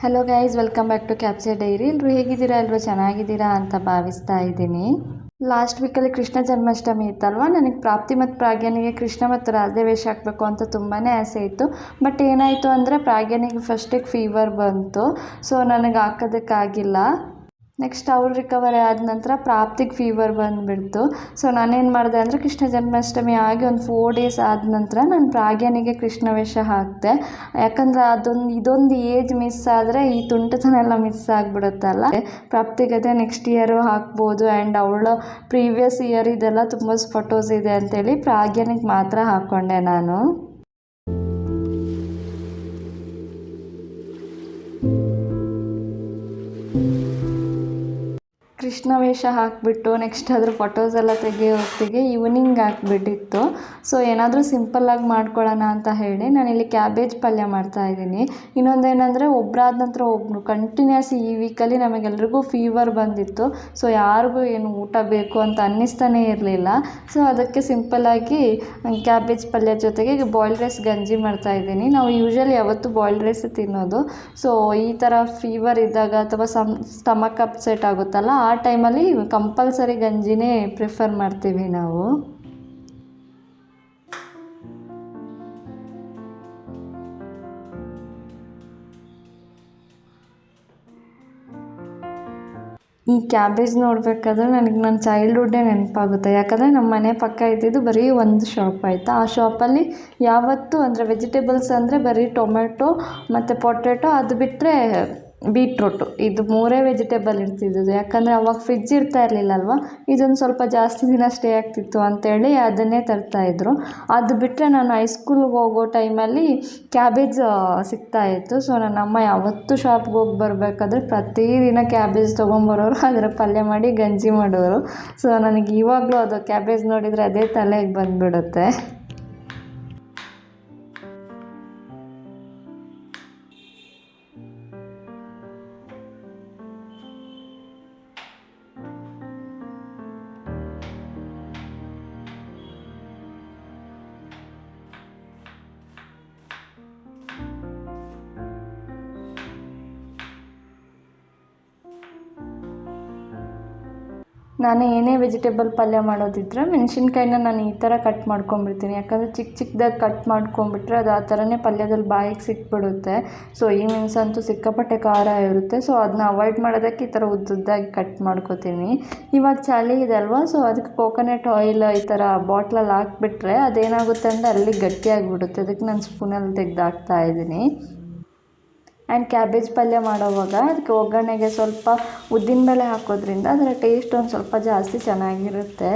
Hello guys welcome back to capture diary ಎಲ್ಲರೂ ಹೇಗಿದ್ದೀರಾ? ಎಲ್ಲರೂ ಚೆನ್ನಾಗಿದ್ದೀರಾ ಅಂತ ಭಾವಿಸ್ತಾ ಇದ್ದೀನಿ. ಲಾಸ್ಟ್ ವೀಕಲ್ಲಿ ಕೃಷ್ಣ ಜನ್ಮಾಷ್ಟಮಿ ಇತ್ತಲ್ವ? ನನಗೆ ಪ್ರಾಪ್ತಿ ಮತ್ತು ಪ್ರಾಗ್ಯನಿಗೆ ಕೃಷ್ಣ ಮತ್ತು ರಾಧೆ ವೇಷ ಹಾಕಬೇಕು ಅಂತ ತುಂಬಾ ಆಸೆ ಇತ್ತು. ಬಟ್ ಏನಾಯಿತು ಅಂದರೆ ಪ್ರಾಗ್ಯನಿಗೆ ಫಸ್ಟಿಗೆ ಫೀವರ್ ಬಂತು. ಸೊ ನನಗೆ ಹಾಕೋದಕ್ಕಾಗಿಲ್ಲ. ನೆಕ್ಸ್ಟ್ ಅವ್ಳು ರಿಕವರಿ ಆದ ನಂತರ ಪ್ರಾಪ್ತಿಗೆ ಫೀವರ್ ಬಂದುಬಿಡ್ತು. ಸೊ ನಾನೇನು ಮಾಡಿದೆ ಅಂದರೆ ಕೃಷ್ಣ ಜನ್ಮಾಷ್ಟಮಿ ಆಗಿ ಒಂದು ಫೋರ್ ಡೇಸ್ ಆದ ನಂತರ ನಾನು ಪ್ರಾಗ್ಯನಿಗೆ ಕೃಷ್ಣ ವೇಷ ಹಾಕಿದೆ. ಯಾಕಂದರೆ ಅದೊಂದು, ಇದೊಂದು ಏಜ್ ಮಿಸ್ ಆದರೆ ಈ ತುಂಟತನ ಎಲ್ಲ ಮಿಸ್ ಆಗಿಬಿಡುತ್ತಲ್ಲ ಪ್ರಾಪ್ತಿಗದೆ ನೆಕ್ಸ್ಟ್ ಇಯರು ಹಾಕ್ಬೋದು ಆ್ಯಂಡ್ ಅವಳ ಪ್ರೀವಿಯಸ್ ಇಯರ್ ಇದೆಲ್ಲ ತುಂಬ ಫೋಟೋಸ್ ಇದೆ ಅಂತೇಳಿ ಪ್ರಾಗ್ಯನಿಗೆ ಮಾತ್ರ ಹಾಕ್ಕೊಂಡೆ ನಾನು. ಕೃಷ್ಣ ವೇಷ ಹಾಕಿಬಿಟ್ಟು ನೆಕ್ಸ್ಟ್ ಅದ್ರ ಫೋಟೋಸ್ ಎಲ್ಲ ತೆಗಿಯೋ ಹೊತ್ತಿಗೆ ಈವ್ನಿಂಗ್ ಆಗಿಬಿಟ್ಟಿತ್ತು. ಸೊ ಏನಾದರೂ ಸಿಂಪಲ್ಲಾಗಿ ಮಾಡ್ಕೊಳ್ಳೋಣ ಅಂತ ಹೇಳಿ ನಾನಿಲ್ಲಿ ಕ್ಯಾಬೇಜ್ ಪಲ್ಯ ಮಾಡ್ತಾಯಿದ್ದೀನಿ ಇನ್ನೊಂದೇನೆಂದರೆ ಒಬ್ಬರಾದ ನಂತರ ಒಬ್ಬರು ಕಂಟಿನ್ಯೂಸ್ ಈ ವೀಕಲ್ಲಿ ನಮಗೆಲ್ರಿಗೂ ಫೀವರ್ ಬಂದಿತ್ತು. ಸೊ ಯಾರಿಗೂ ಏನು ಊಟ ಬೇಕು ಅಂತ ಅನ್ನಿಸ್ತಾನೇ ಇರಲಿಲ್ಲ. ಸೊ ಅದಕ್ಕೆ ಸಿಂಪಲ್ಲಾಗಿ ಕ್ಯಾಬೇಜ್ ಪಲ್ಯ ಜೊತೆಗೆ ಬಾಯ್ಲ್ಡ್ ರೈಸ್ ಗಂಜಿ ಮಾಡ್ತಾ ಇದ್ದೀನಿ. ನಾವು ಯೂಶ್ವಲಿ ಯಾವತ್ತೂ ಬಾಯ್ಲ್ಡ್ ರೈಸ್ ತಿನ್ನೋದು. ಸೊ ಈ ಥರ ಫೀವರ್ ಇದ್ದಾಗ ಅಥವಾ ಸಮ್ ಸ್ಟಮಕ್ ಅಪ್ಸೆಟ್ ಆಗುತ್ತಲ್ಲ, ಆ ಟೈಮಲ್ಲಿ ಕಂಪಲ್ಸರಿ ಗಂಜಿನೇ ಪ್ರಿಫರ್ ಮಾಡ್ತೀವಿ ನಾವು. ಈ ಕ್ಯಾಬೇಜ್ ನೋಡಬೇಕಾದ್ರೆ ನನಗೆ ನನ್ನ ಚೈಲ್ಡ್ಹುಡ್ಡೇ ನೆನಪಾಗುತ್ತೆ. ಯಾಕಂದರೆ ನಮ್ಮ ಮನೆ ಪಕ್ಕ ಇದ್ದಿದ್ದು ಬರೀ ಒಂದು ಶಾಪ್ ಆಯಿತಾ. ಆ ಶಾಪಲ್ಲಿ ಯಾವತ್ತೂ ಅಂದರೆ ವೆಜಿಟೇಬಲ್ಸ್ ಅಂದರೆ ಬರೀ ಟೊಮೆಟೊ ಮತ್ತು ಪೊಟೆಟೊ ಅದು ಬಿಟ್ಟರೆ ಬೀಟ್ರೂಟು. ಇದು ಮೂರೇ ವೆಜಿಟೇಬಲ್ ಇರ್ತಿದ್ದದ್ದು. ಯಾಕಂದರೆ ಅವಾಗ ಫ್ರಿಜ್ ಇರ್ತಾ ಇರಲಿಲ್ಲ ಅಲ್ವಾ ಇದೊಂದು ಸ್ವಲ್ಪ ಜಾಸ್ತಿ ದಿನ ಸ್ಟೇ ಆಗ್ತಿತ್ತು ಅಂತೇಳಿ ಅದನ್ನೇ ತರ್ತಾಯಿದ್ರು ಅದು ಬಿಟ್ಟರೆ ನಾನು ಹೈಸ್ಕೂಲ್ಗೆ ಹೋಗೋ ಟೈಮಲ್ಲಿ ಕ್ಯಾಬೇಜ್ ಸಿಗ್ತಾಯಿತ್ತು ಸೊ ನನ್ನ ಅಮ್ಮ ಯಾವತ್ತೂ ಶಾಪ್ಗೆ ಹೋಗಿ ಬರಬೇಕಾದ್ರೆ ಪ್ರತಿದಿನ ಕ್ಯಾಬೇಜ್ ತೊಗೊಂಬರೋರು, ಅದರ ಪಲ್ಯ ಮಾಡಿ ಗಂಜಿ ಮಾಡೋರು. ಸೊ ನನಗೆ ಇವಾಗಲೂ ಅದು ಕ್ಯಾಬೇಜ್ ನೋಡಿದರೆ ಅದೇ ತಲೆಗೆ ಬಂದುಬಿಡುತ್ತೆ. ನಾನು ಏನೇ ವೆಜಿಟೇಬಲ್ ಪಲ್ಯ ಮಾಡೋದಿದ್ರೆ ಮೆಣಸಿನ್ಕಾಯಿನ ನಾನು ಈ ಥರ ಕಟ್ ಮಾಡ್ಕೊಂಬಿಡ್ತೀನಿ. ಯಾಕಂದರೆ ಚಿಕ್ಕ ಚಿಕ್ಕದಾಗಿ ಕಟ್ ಮಾಡ್ಕೊಂಬಿಟ್ರೆ ಅದು ಆ ಥರನೇ ಪಲ್ಯದಲ್ಲಿ ಬಾಯಿಗೆ ಸಿಕ್ಬಿಡುತ್ತೆ. ಸೊ ಈ ಮೆಣಸಂತೂ ಸಿಕ್ಕಾಪಟ್ಟೆ ಖಾರ ಇರುತ್ತೆ. ಸೊ ಅದನ್ನ ಅವಾಯ್ಡ್ ಮಾಡೋದಕ್ಕೆ ಈ ಥರ ಉದ್ದುದ್ದಾಗಿ ಕಟ್ ಮಾಡ್ಕೋತೀನಿ. ಇವಾಗ ಚಳಿ ಇದೆ ಅಲ್ವಾ? ಸೊ ಅದಕ್ಕೆ ಕೋಕೋನಟ್ ಆಯಿಲ್ ಈ ಥರ ಬಾಟ್ಲಲ್ಲಿ ಹಾಕ್ಬಿಟ್ರೆ ಅದೇನಾಗುತ್ತೆ ಅಂದರೆ ಅಲ್ಲಿ ಗಟ್ಟಿಯಾಗಿಬಿಡುತ್ತೆ. ಅದಕ್ಕೆ ನಾನು ಸ್ಪೂನಲ್ಲಿ ತೆಗ್ದು ಹಾಕ್ತಾ ಇದ್ದೀನಿ. ಆ್ಯಂಡ್ ಕ್ಯಾಬೇಜ್ ಪಲ್ಯ ಮಾಡೋವಾಗ ಅದಕ್ಕೆ ಒಗ್ಗರಣೆಗೆ ಸ್ವಲ್ಪ ಉದ್ದಿನಬೇಳೆ ಹಾಕೋದ್ರಿಂದ ಅದರ ಟೇಸ್ಟ್ ಒಂದು ಸ್ವಲ್ಪ ಜಾಸ್ತಿ ಚೆನ್ನಾಗಿರುತ್ತೆ.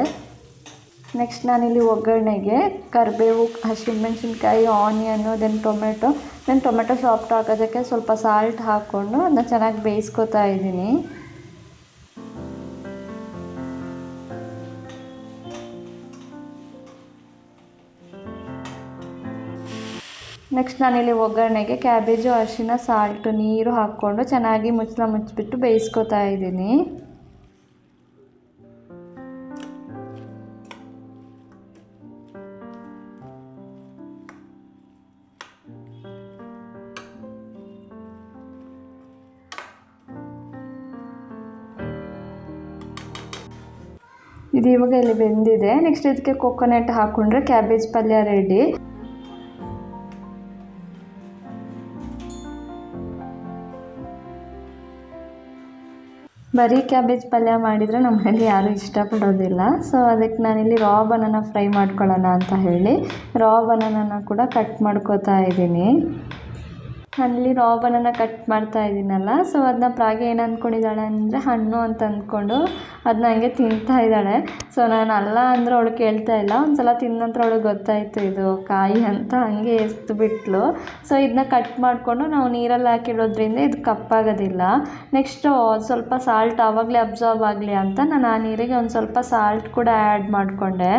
ನೆಕ್ಸ್ಟ್ ನಾನಿಲ್ಲಿ ಒಗ್ಗರಣೆಗೆ ಕರಿಬೇವು, ಹಸಿಮೆಣ್ಸಿನ್ಕಾಯಿ onion then tomato then tomato soft ಹಾಕೋದಕ್ಕೆ ಸ್ವಲ್ಪ ಸಾಲ್ಟ್ ಹಾಕ್ಕೊಂಡು ಅದನ್ನ ಚೆನ್ನಾಗಿ ಬೇಯಿಸ್ಕೊತಾ ಇದ್ದೀನಿ. ನೆಕ್ಸ್ಟ್ ನಾನಿಲ್ಲಿ ಒಗ್ಗರಣೆಗೆ ಕ್ಯಾಬೇಜು ಅರಿಶಿನ ಸಾಲ್ಟು ನೀರು ಹಾಕ್ಕೊಂಡು ಚೆನ್ನಾಗಿ ಮುಚ್ಚಳ ಮುಚ್ಚಿಬಿಟ್ಟು ಬೇಯಿಸ್ಕೊತಾ ಇದ್ದೀನಿ. ಇದು ಇವಾಗ ಇಲ್ಲಿ ಬೆಂದಿದೆ. ನೆಕ್ಸ್ಟ್ ಇದಕ್ಕೆ ಕೊಕೊನೆಟ್ ಹಾಕೊಂಡ್ರೆ ಕ್ಯಾಬೇಜ್ ಪಲ್ಯ ರೆಡಿ ಬರೀ ಕ್ಯಾಬೇಜ್ ಪಲ್ಯ ಮಾಡಿದರೆ ನಮ್ಮ ಮನೇಲಿ ಯಾರೂ ಇಷ್ಟಪಡೋದಿಲ್ಲ. ಸೊ ಅದಕ್ಕೆ ನಾನಿಲ್ಲಿ ರಾ ಬನಾನ ಫ್ರೈ ಮಾಡ್ಕೊಳ್ಳೋಣ ಅಂತ ಹೇಳಿ ರಾ ಬನಾನನ ಕೂಡ ಕಟ್ ಮಾಡ್ಕೋತಾ ಇದ್ದೀನಿ. ನಾನಿಲ್ಲಿ ರಾಬನನ್ನ ಬನಾನ ಕಟ್ ಮಾಡ್ತಾ ಇದ್ದೀನಲ್ಲ ಸೊ ಅದನ್ನ ಪ್ರಾಗೆ ಏನು ಅಂದ್ಕೊಂಡಿದ್ದಾಳೆ ಅಂದರೆ ಹಣ್ಣು ಅಂತ ಅಂದ್ಕೊಂಡು ಅದನ್ನ ಹಂಗೆ ತಿಂತಾ ಇದ್ದಾಳೆ. ಸೊ ನಾನು ಅಲ್ಲ ಅಂದ್ರೆ ಅವಳು ಕೇಳ್ತಾ ಇಲ್ಲ ಒಂದು ಸಲ ತಿಂದ ನಂತರ ಅವಳಿಗೆ ಗೊತ್ತಾಯಿತು ಇದು ಕಾಯಿ ಅಂತ ಹಂಗೆ ಎಸ್ದು ಬಿಟ್ಲು. ಸೊ ಇದನ್ನ ಕಟ್ ಮಾಡಿಕೊಂಡು ನಾವು ನೀರಲ್ಲಿ ಹಾಕಿಡೋದ್ರಿಂದ ಇದು ಕಪ್ಪಾಗೋದಿಲ್ಲ. ನೆಕ್ಸ್ಟು ಸ್ವಲ್ಪ ಸಾಲ್ಟ್ ಆವಾಗಲೇ ಅಬ್ಸಾರ್ಬ್ ಆಗಲಿ ಅಂತ ನಾನು ಆ ನೀರಿಗೆ ಒಂದು ಸ್ವಲ್ಪ ಸಾಲ್ಟ್ ಕೂಡ ಆ್ಯಡ್ ಮಾಡಿಕೊಂಡೆ.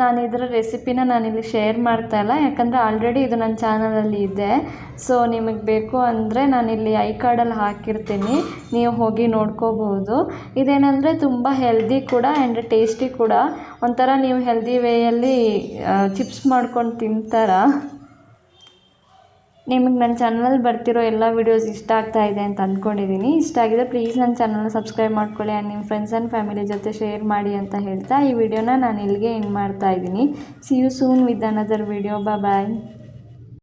ನಾನು ಇದರ ರೆಸಿಪಿನ ನಾನಿಲ್ಲಿ ಶೇರ್ ಮಾಡ್ತಾ ಇಲ್ಲ. ಯಾಕಂದರೆ ಆಲ್ರೆಡಿ ಇದು ನನ್ನ ಚಾನಲಲ್ಲಿ ಇದೆ. ಸೊ ನಿಮಗೆ ಬೇಕು ಅಂದರೆ ನಾನಿಲ್ಲಿ ಐ ಕಾರ್ಡಲ್ಲಿ ಹಾಕಿರ್ತೀನಿ. ನೀವು ಹೋಗಿ ನೋಡ್ಕೋಬಹುದು. ಇದೇನೆಂದರೆ ತುಂಬ ಹೆಲ್ದಿ ಕೂಡ ಆ್ಯಂಡ್ ಟೇಸ್ಟಿ ಕೂಡ. ಒಂಥರ ನೀವು ಹೆಲ್ದಿ ವೇಯಲ್ಲಿ ಚಿಪ್ಸ್ ಮಾಡ್ಕೊಂಡು ತಿಂತಾರ? ನಿಮಗೆ ನನ್ನ ಚಾನಲಲ್ಲಿ ಬರ್ತಿರೋ ಎಲ್ಲ ವೀಡಿಯೋಸ್ ಇಷ್ಟ ಆಗ್ತಾ ಇದೆ ಅಂತ ಅಂದ್ಕೊಂಡಿದ್ದೀನಿ ಇಷ್ಟ ಆಗಿದೆ ಪ್ಲೀಸ್ ನನ್ನ ಚಾನಲ್ನ ಸಬ್ಸ್ಕ್ರೈಬ್ ಮಾಡ್ಕೊಳ್ಳಿ ಆ್ಯಂಡ್ ನಿಮ್ಮ ಫ್ರೆಂಡ್ಸ್ ಆ್ಯಂಡ್ ಫ್ಯಾಮಿಲಿ ಜೊತೆ ಶೇರ್ ಮಾಡಿ ಅಂತ ಹೇಳ್ತಾ ಈ ವಿಡಿಯೋನ ನಾನು ಇಲ್ಲಿಗೆ ಎಂಡ್ ಮಾಡ್ತಾ ಇದ್ದೀನಿ. See you soon with another video bye